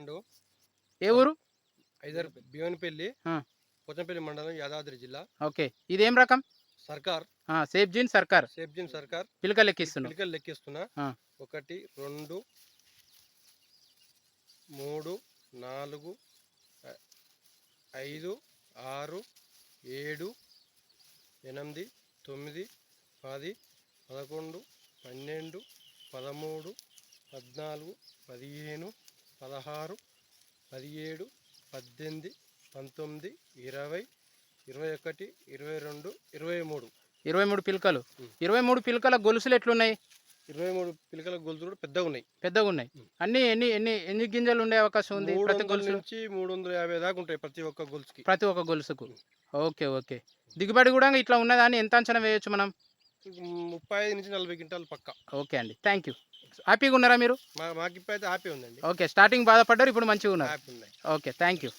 And ఏ ఊరు? Either భీవనపల్లి. Pochampally మండలం యాదాద్రి జిల్లా. ఓకే. ఇదేం రకం? సర్కార్. సేఫ్ జీన్ సర్కార్. సేఫ్జిన్ సర్కార్. పిలకలు ఎక్కిస్తున్నావు పిలికలు లెక్కిస్తున్నా. ఒకటి రెండు మూడు నాలుగు ఐదు ఆరు ఏడు ఎనిమిది తొమ్మిది పది పదకొండు పన్నెండు పదమూడు పద్నాలుగు పదిహేను పదహారు పదిహేడు పద్దెనిమిది పంతొమ్మిది ఇరవై ఇరవై ఒకటి ఇరవై రెండు ఇరవై మూడు ఇరవై మూడు పిలకలు. ఇరవై మూడు పిలకల గొలుసులు ఎట్లున్నాయి? ఇరవై మూడు పిలకల గొలుసులు కూడా పెద్దగా ఉన్నాయి. పెద్దగా ఉన్నాయి. అన్ని ఎన్ని ఎన్ని ఎన్ని గింజలు ఉండే అవకాశం ఉంది ప్రతి గొలుసు నుంచి మూడు వందల యాభై దాకా ఉంటాయి ప్రతి ఒక్క గొలుసుకి. ప్రతి ఒక్క గొలుసుకు. Okay okay. దిగుబడి కూడా ఇట్లా ఉన్నదాన్ని ఎంత అంచనా వేయొచ్చు మనం? ముప్పై ఐదు నుంచి నలభై క్వింటాలు పక్క. ఓకే అండి. Thank you. హ్యాపీగా ఉన్నారా మీరు? మాకు ఇప్పుడు అయితే హ్యాపీ ఉందండి. ఓకే స్టార్టింగ్ బాధపడ్డారు ఇప్పుడు మంచిగా ఉన్నారు. Okay thank you